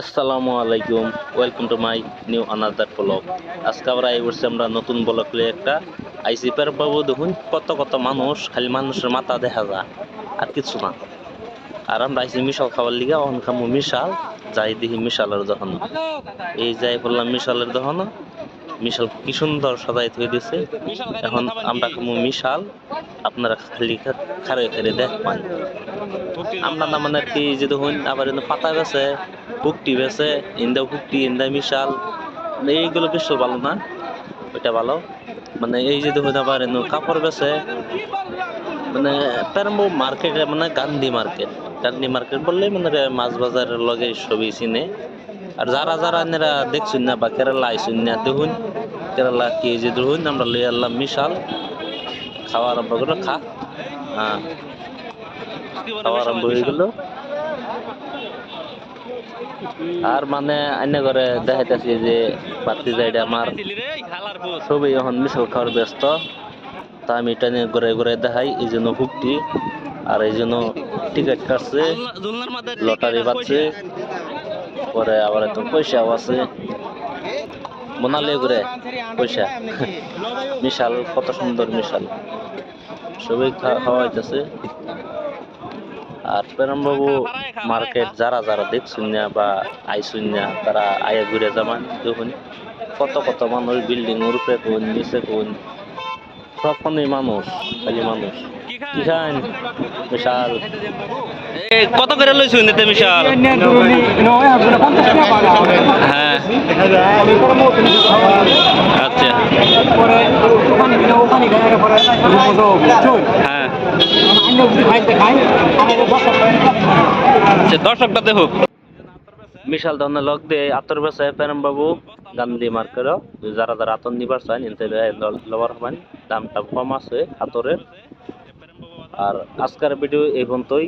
আসসালামু আলাইকুম welcome to my new another blog আজকে আমরা এই বলছি আমরা নতুন ব্লগ লিয়ে একটা আইসি পের বাবু দেখুন, কত কত মানুষ, খালি মানুষের মাথা দেখা যায়, আর কিছু না। আর আমরা আইসি মিশাল খাবার লিগে অন খামু মিশাল, যাই দেখি মিশালের যখন এই যাই বললাম মিশালের দহন মিশাল কি সুন্দর সাজাই থই দিছে। এখন আমরা খামু মিশাল, আপনারা খালি খারে খারে দেখবেন। আমরা না মানে কি যে দেখুন, আবার পাতা বেছে হুকটি বেছে ইন্দা হুকটি ইন্দা মিশাল, এইগুলো বেশ ভালো না, ওইটা ভালো। মানে এই যে দেখুন আবার কাপড় বেছে মানে প্যারাম্বো মার্কেটে মানে গান্ধী মার্কেট গান্ধী মার্কেট বললে মানে মাছ বাজারের লগে সবই চিনে। আর যারা যারা এনারা দেখছেন না বা কেরালা আইসুন না দেখুন কেরালা কি যে দেখুন আমরা লই আনলাম মিশাল, খাওয়া আরম্ভ করে খা। হ্যাঁ খাওয়া আরম্ভ হয়ে গেল। আর মানে আইনে করে দেখাইতেছি যে বাতি যাইডে আমার সবই এখন মিশাল খাওয়ার ব্যস্ত। তা আমি এটা নিয়ে ঘুরে ঘুরে দেখাই, এই জন্য হুকটি আর এই জন্য টিকিট কাটছে, লটারি বাজছে, পরে আবার তো পয়সাও আছে। মোনালে ঘুরে, পয়সা। মিশাল, কত সুন্দর মিশাল। সবাই খা- খাওয়াইতেছে। আর প্রেরমবাবু মার্কেট যারা যারা দেখছুন না বা আইসুন না তারা আয়া ঘুরে যাবেন দেখুন কত কত মানুষ বিল্ডিং উপরে কোন নিচে কোন। সবখানেই মানুষ খালি মানুষ। কি বিশাল। কত করে লইছুন এতে বিশাল? হ্যাঁ। আচ্ছা। হ্যাঁ। আচ্ছা দর্শকটা দেখুক বিশাল ধরনের লোক দিয়ে আতর বেসায় প্রেম বাবু, গান্ধী মার্কেট যারা যারা আতর নিবার চান ইনতে লবার হবেন। দামটা কম আছে আতরের। আর আজকের ভিডিও এই পর্যন্তই।